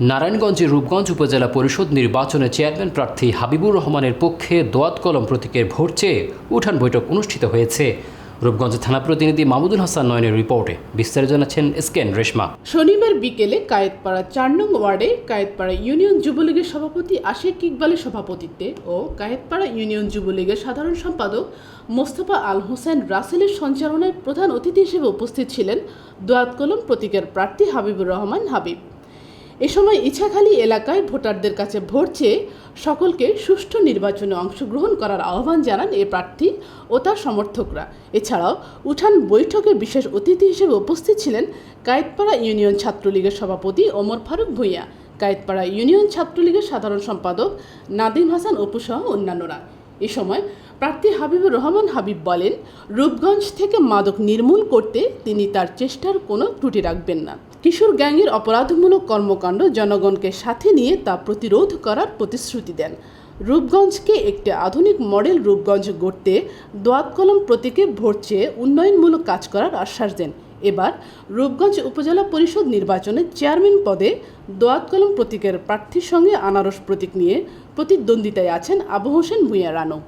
নারায়ণগঞ্জের রূপগঞ্জ উপজেলা পরিষদ নির্বাচনে চেয়ারম্যান প্রার্থী হাবিবুর রহমানের পক্ষে দোয়াত কলম প্রতীকের ভোট চেয়ে উঠান বৈঠক অনুষ্ঠিত হয়েছে। রূপগঞ্জ থানা প্রতিনিধি মামুদুল হাসান নয়নের রিপোর্টে বিস্তারিত জানাচ্ছেন এসকেন রেশমা। শনিবার বিকেলে কায়েতপাড়া চার নং ওয়ার্ডে কায়েতপাড়া ইউনিয়ন যুবলীগের সভাপতি আশিক ইকবালের সভাপতিত্বে ও কায়েতপাড়া ইউনিয়ন যুবলীগের সাধারণ সম্পাদক মোস্তফা আল হোসেন রাসেলের সঞ্চালনায় প্রধান অতিথি হিসেবে উপস্থিত ছিলেন দোয়াত কলম প্রতীকের প্রার্থী হাবিবুর রহমান হাবিব। এ সময় ইছাখালী এলাকায় ভোটারদের কাছে ভোট চেয়ে সকলকে সুষ্ঠু নির্বাচনে অংশগ্রহণ করার আহ্বান জানান এ প্রার্থী ও তার সমর্থকরা। এছাড়াও উঠান বৈঠকে বিশেষ অতিথি হিসেবে উপস্থিত ছিলেন কায়েতপাড়া ইউনিয়ন ছাত্রলীগের সভাপতি ওমর ফারুক ভূঁইয়া, কায়েতপাড়া ইউনিয়ন ছাত্রলীগের সাধারণ সম্পাদক নাদিম হাসান অপু সহ অন্যান্যরা। এ সময় প্রার্থী হাবিবুর রহমান হাবিব বলেন, রূপগঞ্জ থেকে মাদক নির্মূল করতে তিনি তার চেষ্টার কোনো ত্রুটি রাখবেন না। কিশোর গ্যাংয়ের অপরাধমূলক কর্মকাণ্ড জনগণকে সাথে নিয়ে তা প্রতিরোধ করার প্রতিশ্রুতি দেন। রূপগঞ্জকে একটি আধুনিক মডেল রূপগঞ্জ গড়তে দোয়াত কলম প্রতীকে ভোট চেয়ে উন্নয়নমূলক কাজ করার আশ্বাস দেন। এবার রূপগঞ্জ উপজেলা পরিষদ নির্বাচনে চেয়ারম্যান পদে দোয়াত কলম প্রতীকের প্রার্থীর সঙ্গে আনারস প্রতীক নিয়ে প্রতিদ্বন্দ্বিতায় আছেন আবু হোসেন ভূঁইয়া রানু।